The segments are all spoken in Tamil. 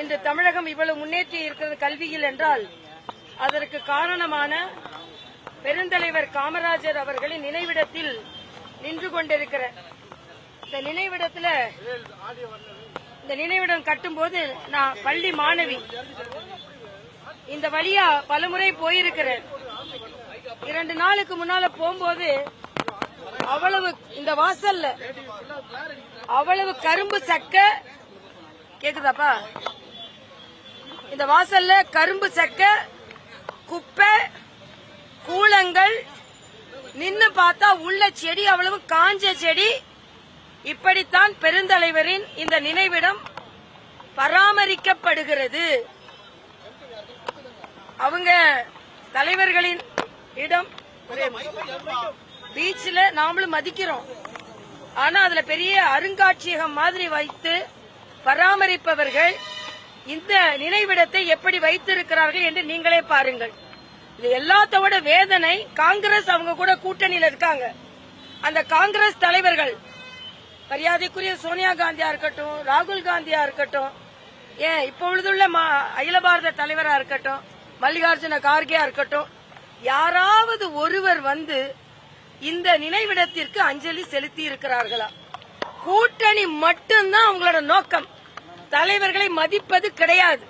இன்று தமிழகம் இவ்வளவு முன்னேற்றி இருக்கிறது கல்வியில் என்றால் அதற்கு காரணமான பெருந்தலைவர் காமராஜர் அவர்களின் நினைவிடத்தில் நின்று கொண்டிருக்கிற இந்த நினைவிடத்தில் இந்த நினைவிடம் கட்டும்போது நான் பள்ளி மாணவி. இந்த வழியா பலமுறை போயிருக்கிறேன். இரண்டு நாளுக்கு முன்னால போகும்போது அவ்வளவு இந்த வாசல்ல அவ்வளவு கரும்பு சக்க கேக்குதாப்பா? இந்த வாசல்ல கரும்பு செக்க குப்பை கூலங்கள் நின்னு பார்த்தா உள்ள செடி அவ்வளவு காஞ்ச செடி. இப்படித்தான் பெருந்தலைவரின் இந்த நினைவிடம் பராமரிக்கப்படுகிறது. அவங்க தலைவர்களின் இடம் பீச்சில் நாமளும் மதிக்கிறோம். ஆனா அதுல பெரிய அருங்காட்சியகம் மாதிரி வைத்து பராமரிப்பவர்கள் இந்த நினைவிடத்தை எப்படி வைத்திருக்கிறார்கள் என்று நீங்களே பாருங்கள். இது எல்லாத்தோட வேதனை காங்கிரஸ் அவங்க கூட கூட்டணியில இருக்காங்க. அந்த காங்கிரஸ் தலைவர்கள் மரியாதைக்குரிய சோனியா காந்தியா இருக்கட்டும் ராகுல் காந்தியா இருக்கட்டும் ஏன் இப்பொழுதுள்ள மா- அகில பாரத தலைவரா இருக்கட்டும் மல்லிகார்ஜுன கார்கேயா இருக்கட்டும் யாராவது ஒருவர் வந்து இந்த நினைவிடத்திற்கு அஞ்சலி செலுத்தி இருக்கிறார்களா? கூட்டணி மட்டும்தான் அவங்களோட நோக்கம். தலைவர்களை மதிப்பது கிடையாது.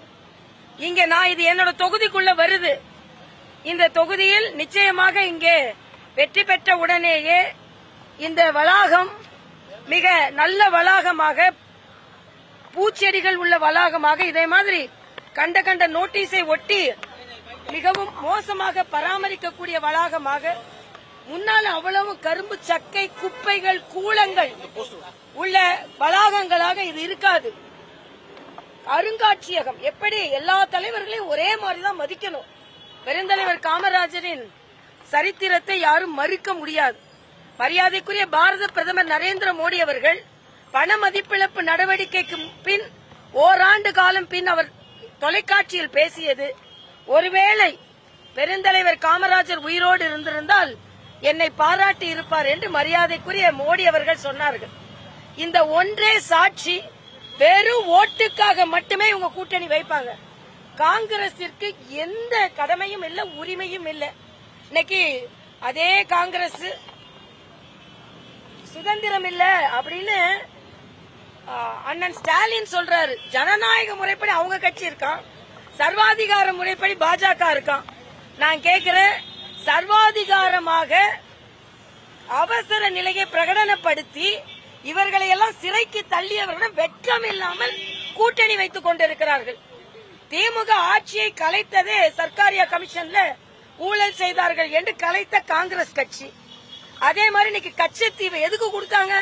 இங்க நான் இது என்னோட தொகுதிக்குள்ள வருது. இந்த தொகுதியில் நிச்சயமாக இங்கே வெற்றி பெற்ற உடனேயே இந்த வளாகம் மிக நல்ல வளாகமாக பூச்செடிகள் உள்ள வளாகமாக இதே மாதிரி கண்ட கண்ட நோட்டீஸை ஒட்டி மிகவும் மோசமாக பராமரிக்கக்கூடிய வளாகமாக முன்னால் அவ்வளவு கரும்பு சக்கை குப்பைகள் கூலங்கள் உள்ள வளாகங்களாக இது இருக்காது. அருங்காட்சியகம். எப்படி? எல்லா தலைவர்களையும் ஒரே மாதிரி தான் மதிக்கணும். பெருந்தலைவர் காமராஜரின் சரித்திரத்தை யாரும் மறுக்க முடியாது. மரியாதைக்குரிய பாரத பிரதமர் நரேந்திர மோடி அவர்கள் பண மதிப்பிழப்பு நடவடிக்கைக்கு பின் ஓராண்டு காலம் பின் அவர் தொலைக்காட்சியில் பேசியது ஒருவேளை பெருந்தலைவர் காமராஜர் உயிரோடு இருந்திருந்தால் என்னை பாராட்டி இருப்பார் என்று மரியாதைக்குரிய மோடி அவர்கள் சொன்னார்கள். இந்த ஒன்றே சாட்சி. வெறும் ஓட்டுக்காக மட்டுமே இவங்க கூட்டணி வைப்பாங்க. காங்கிரசிற்கு எந்த கடமையும் இல்ல உரிமையும் இல்ல. இன்னைக்கு அதே காங்கிரஸ் சுதந்திரம் இல்ல அப்படின்னு அண்ணன் ஸ்டாலின் சொல்றாரு. ஜனநாயக முறைப்படி அவங்க கட்சி இருக்கான். சர்வாதிகார முறைப்படி பாஜக இருக்கான். நான் கேக்குறேன் சர்வாதிகாரமாக அவசர நிலையை பிரகடனப்படுத்தி இவர்களை எல்லாம் சிறைக்கு தள்ளியவர்களிடம் வெட்கம் இல்லாமல் கூட்டணி வைத்துக் கொண்டிருக்கிறார்கள். திமுக ஆட்சியை கலைத்ததே சர்க்காரியா கமிஷன்ல ஊழல் செய்தார்கள் என்று கலைத்த காங்கிரஸ் கட்சி. அதே மாதிரி இன்னைக்கு கச்சத்தீவை எதுக்கு கொடுத்தாங்க?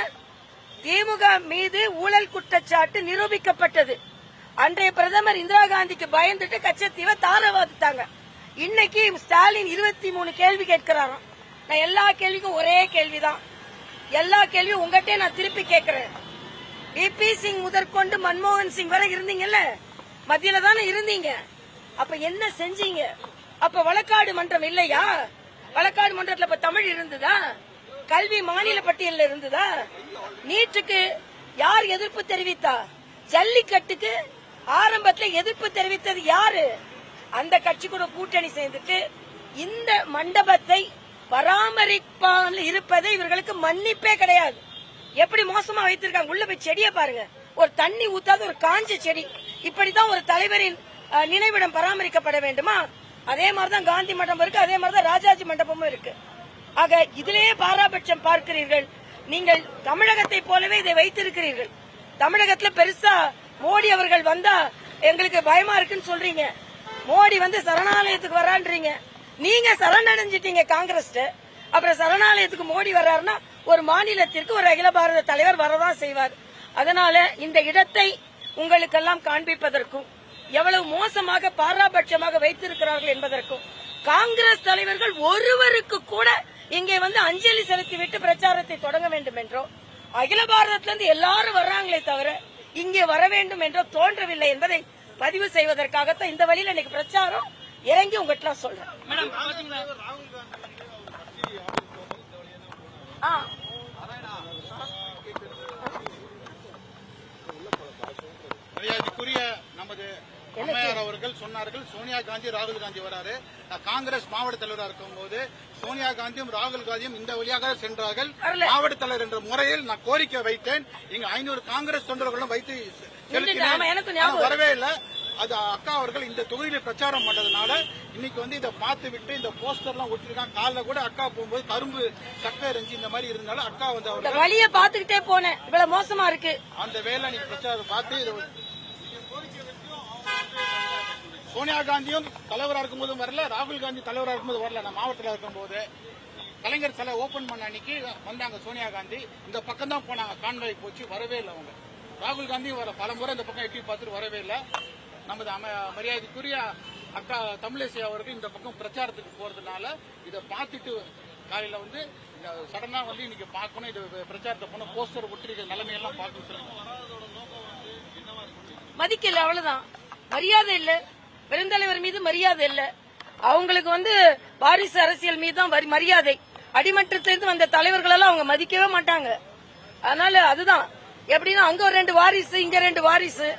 திமுக மீது ஊழல் குற்றச்சாட்டு நிரூபிக்கப்பட்டது. அன்றைய பிரதமர் இந்திரா காந்திக்கு பயந்துட்டு கச்சத்தீவை தாரவாதித்தாங்க இன்னைக்கு ஸ்டாலின் இருபத்தி மூணு கேள்வி கேட்கிறாராம். நான் எல்லா கேள்விக்கும் ஒரே கேள்விதான். எல்லா கேள்வியும் உங்ககிட்டே நான் திருப்பி கேட்கிறேன் பிபி சிங் முதற்கொண்டு மன்மோகன் சிங் வரை இருந்தீங்கல்ல? மத்தியில தானே இருந்தீங்க. அப்ப என்ன செஞ்சீங்க? அப்ப வழக்காடு மன்றம் இல்லையா? வழக்காடு மன்றத்துல இப்ப தமிழ் இருந்ததா? கல்வி மாநில பட்டியலில் இருந்ததா? நீட்டுக்கு யார் எதிர்ப்பு தெரிவித்தா? ஜல்லிக்கட்டுக்கு ஆரம்பத்துல எதிர்ப்பு தெரிவித்தது யாரு? அந்த கட்சி கூட கூட்டணி சேர்ந்துட்டு இந்த மண்டபத்தை பராமரிப்பாமல் இருப்பது இவர்களுக்கு மன்னிப்பே கிடையாது. எப்படி மோசமா வைத்திருக்காங்க? உள்ள போய் செடியை பாருங்க. ஒரு தண்ணி ஊத்தாத ஒரு காஞ்ச செடி. இப்படிதான் ஒரு தலைவரின் நினைவிடம் பராமரிக்கப்பட வேண்டுமா? அதே மாதிரிதான் காந்தி மண்டபம் இருக்கு அதே மாதிரிதான் ராஜாஜி மண்டபமும் இருக்கு. ஆக இதிலேயே பாராபட்சம் பார்க்கிறீர்கள். நீங்கள் தமிழகத்தை போலவே இதை வைத்திருக்கிறீர்கள். தமிழகத்துல பெருசா மோடி அவர்கள் வந்தா எங்களுக்கு பயமா இருக்குன்னு சொல்றீங்க. மோடி வந்து சரணாலயத்துக்கு வரான்றீங்க. நீங்க சரணடைஞ்சிட்டீங்க காங்கிரஸ் அப்புறம் சரணாலயத்துக்கு மோடி வர்றாருன்னா ஒரு மாநிலத்திற்கு ஒரு அகில பாரத தலைவர் வரதான் செய்வார். அதனால இந்த இடத்தை உங்களுக்கெல்லாம் காண்பிப்பதற்கும் எவ்வளவு மோசமாக பாராபட்சமாக வைத்திருக்கிறார்கள் என்பதற்கும் காங்கிரஸ் தலைவர்கள் ஒருவருக்கு கூட இங்கே வந்து அஞ்சலி செலுத்திவிட்டு பிரச்சாரத்தை தொடங்க வேண்டும் என்றோ அகில பாரதத்திலிருந்து எல்லாரும் வர்றாங்களே தவிர இங்கே வர வேண்டும் என்றோ தோன்றவில்லை என்பதை பதிவு செய்வதற்காகத்தான் இந்த வழியில் இன்னைக்கு பிரச்சாரம் இறங்கி உங்ககிட்ட சொல்றேன். ஆ. மரியாதைக்குரிய நமது அம்மையார் அவர்கள் சொன்னார்கள் சோனியா காந்தி ராகுல் காந்தி வராரு. காங்கிரஸ் மாவட்ட தலைவராக இருக்கும்போது சோனியா காந்தியும் ராகுல் காந்தியும் இந்த வழியாக சென்றார்கள். மாவட்ட தலைவர் என்ற முறையில் நான் கோரிக்கை வைத்தேன். இங்க ஐநூறு காங்கிரஸ் தொண்டர்களும் வைத்து வரவே இல்லை. அது அக்கா அவர்கள் இந்த தொகுதியில பிரச்சாரம் பண்ணதுனால இன்னைக்கு வந்து இதை பார்த்து விட்டு இந்த போஸ்டர்லாம் ஒட்டிருக்காங்க. காலைல கூட அக்கா போகும்போது கரும்பு சக்கை இருந்துச்சு இந்த மாதிரி இருந்தனால அக்கா வந்து அவர்கள் வழிய பாத்துக்கிட்டே போனேன். இவ்வளவு மோசமா இருக்கு. அந்த வேலை நீங்க பிரச்சாரம் பார்த்து இது சோனியா காந்தியும் தலைவரா இருக்கும்போதும் வரல ராகுல் காந்தி தலைவரா இருக்கும்போது வரல. நான் மாவட்டத்தில் இருக்கும்போது கலைஞர் சிலை ஓபன் பண்ண அன்னைக்கு வந்தாங்க சோனியா காந்தி. இந்த பக்கம் தான் போனாங்க. கான்வாய் போச்சு வரவே இல்லை அவங்க. ராகுல் காந்தி வர பல முறை இந்த பக்கம் எட்டி பார்த்துட்டு வரவே இல்லை. நமது அம மரியாதைக்குரிய அக்கா தமிழிசை அவர்கள் இந்த பக்கம் பிரச்சாரத்துக்கு போறதுனால இதை பார்த்துட்டு காலையில வந்து சடனா வந்து இன்னைக்கு பார்க்கணும் இது பிரச்சாரத்தை போன போஸ்டர் ஒட்டிருக்க நிலைமையெல்லாம் பார்க்கணும் சொல்லுங்க. மதிக்கல அவ்வளவுதான். மரியாதை இல்ல. பெருந்தலைவர் மீது மரியாதை இல்ல. அவங்களுக்கு வந்து வாரிசு அரசியல் மீது தான் வரி- மரியாதை. அடிமட்டத்திலிருந்து வந்த தலைவர்களெல்லாம் அவங்க மதிக்கவே மாட்டாங்க. அதனால அதுதான். எப்படின்னா அங்க ஒரு ரெண்டு வாரிசு இங்க ரெண்டு வாரிசு.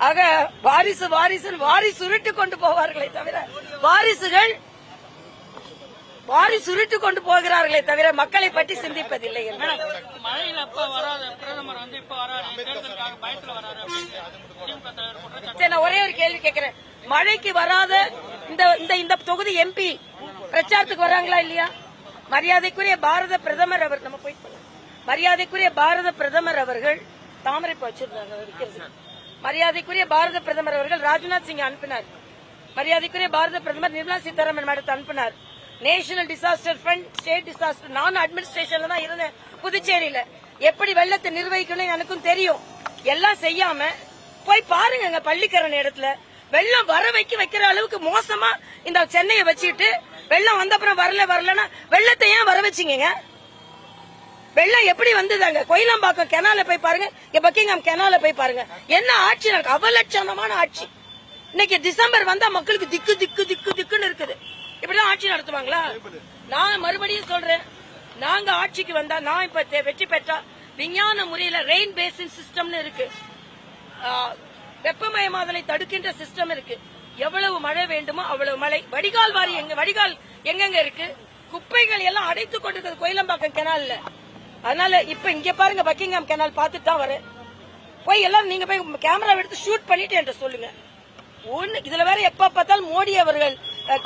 ஆக வாரிசு வாரிசு வாரிசு உருட்டு கொண்டு போவார்களே தவிர வாரிசுகள் வாரிசு உருட்டு கொண்டு போகிறார்களே தவிர மக்களை பற்றி சிந்திப்பதில்லை நான் ஒரே ஒரு கேள்வி கேட்கிறேன். மழைக்கு வராத இந்த இந்த இந்த தொகுதி எம்பி பிரச்சாரத்துக்கு வராங்களா இல்லையா? மரியாதைக்குரிய பாரத பிரதமர் அவர் நம்ம போய் மரியாதைக்குரிய பாரத பிரதமர் அவர்கள் தாமரை வச்சிருந்தாங்க. மரியாதைக்குரிய பாரத பிரதமர் அவர்கள் ராஜ்நாத் சிங் அனுப்பினார். மரியாதைக்குரிய பாரத பிரதமர் நிர்மலா சீதாராமன் மேடத்தை அனுப்பினார். National disaster fund state disaster நான் அட்மினிஸ்ட்ரேஷன்ல தான் இருந்தேன் புதுச்சேரியில. எப்படி வெள்ளத்தை நிர்வகிக்கணும் எனக்கும் தெரியும். எல்லாம் செய்யாம போய் பாருங்க பள்ளிக்கரணை இடத்துல. வெள்ளம் வர வைக்க வைக்கிற அளவுக்கு மோசமா இந்த சென்னையை வச்சுட்டு வெள்ளம் வந்த அப்புறம் வரல வரலன்னா வெள்ளத்தை ஏன் வர வச்சீங்க வெள்ளம் எப்படி வந்ததாங்க? கோயிலாம்பாக்கம் கெனால போய் பாருங்க. இங்க பக்கிங்ஹாம் கெனால போய் பாருங்க. என்ன ஆட்சி நடக்கு? அவலட்சணமான ஆட்சி. இன்னைக்கு டிசம்பர் வந்தா மக்களுக்கு திக்கு திக்கு திக்கு திக்குன்னு இருக்குது. இப்படிதான் ஆட்சி நடத்துவாங்களா? நான் மறுபடியும் சொல்றேன். நாங்க ஆட்சிக்கு வந்தா நான் இப்ப வெற்றி பெற்றா விஞ்ஞான முறையில ரெயின் பேசின் சிஸ்டம்னு இருக்கு. வெப்பமயமாதலை தடுக்கின்ற சிஸ்டம் இருக்கு. எவ்வளவு மழை வேண்டுமோ அவ்வளவு மழை. வடிகால் வாரி எங்க வடிகால் எங்கெங்க இருக்கு? குப்பைகள் எல்லாம் அடைத்து கொண்டிருக்கிறது கோயிலம்பாக்கம் கெனால்ல அதனால இப்ப இங்க பாருங்க பக்கிங்ஹாம் கெனால் பார்த்துட்டு தான் வரேன். போய் எல்லாரும் நீங்க போய் கேமரா எடுத்து ஷூட் பண்ணிட்டு என்கிட்ட சொல்லுங்க. ஒண்ணு இதுல வேற எப்ப பார்த்தாலும் மோடி அவர்கள்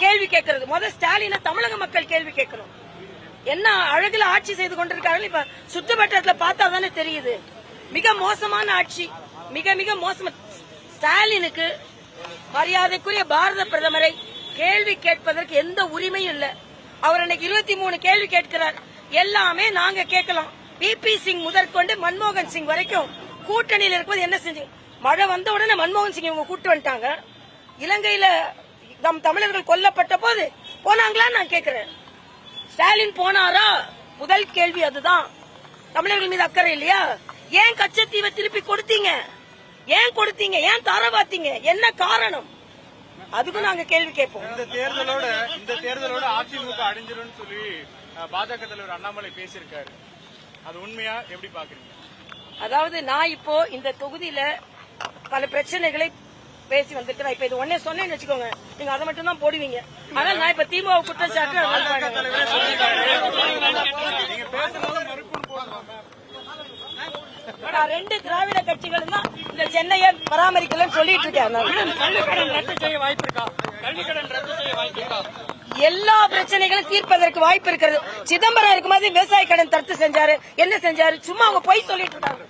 கேள்வி கேட்கறது. முதல் ஸ்டாலின தமிழக மக்கள் கேள்வி கேட்கிறோம் என்ன அழகுல ஆட்சி செய்து கொண்டிருக்காங்க இப்ப சுற்றுவட்டத்துல பார்த்தா தானே தெரியுது. மிக மோசமான ஆட்சி. மிக மிக மோசம். ஸ்டாலினுக்கு மரியாதைக்குரிய பாரத பிரதமரை கேள்வி கேட்பதற்கு எந்த உரிமையும் இல்லை. அவர் இன்னைக்கு இருபத்தி மூணு கேள்வி கேட்கிறார். எல்லாமே நாங்க கேட்கலாம். பிபி சிங் முதற்கொண்டு மன்மோகன் சிங் வரைக்கும் கூட்டணியில் இருக்கும்போது என்ன செஞ்சு? மழை வந்த உடனே மன்மோகன் சிங் இவங்க கூட்டு வந்துட்டாங்க. இலங்கையில நம் தமிழர்கள் கொல்லப்பட்ட போது போனாங்களான்னு நான் கேட்கிறேன். ஸ்டாலின் போனாரா? முதல் கேள்வி அதுதான். தமிழர்கள் மீது அக்கறை இல்லையா? ஏன் கச்சத்தீவை திருப்பி கொடுத்தீங்க? ஏன் கொடுத்தீங்க? ஏன் தர பார்த்தீங்க என்ன காரணம்? அதுக்கும் நாங்க கேள்வி கேட்போம். இந்த தேர்தலோட இந்த தேர்தலோட அதிமுக அடைஞ்சிரும் சொல்லி பாஜக தலைவர் அண்ணாமலை பேசியிருக்காரு. அது உண்மையா? எப்படி பாக்குறீங்க அதாவது நான் இப்போ இந்த தொகுதியில பல பிரச்சனைகளை பேசி வந்திருக்கிறேன் இப்ப இது ஒன்னே சொன்னேன்னு வச்சுக்கோங்க. நீங்க அதை மட்டும் தான் போடுவீங்க. அதனால நான் இப்ப திமுக குற்றச்சாட்டு ரெண்டு திராவிட கட்சிகளும் தான் இந்த சென்னையை பராமரிக்கலன்னு சொல்லிட்டு இருக்கேன் நான். கல்விக்கடன் ரத்து செய்ய வாய்ப்பு இருக்கா? கல்விக்கடன் ரத்து செய்ய வாய்ப்பு இருக்கா? எல்லா பிரச்சனைகளும் தீர்ப்பதற்கு வாய்ப்பு இருக்கிறது. சிதம்பரம் இருக்கும்போது விவசாய கடன் தடுத்து செஞ்சாரு. என்ன செஞ்சாரு? சும்மா அவங்க பொய் சொல்லிட்டு இருக்காங்க.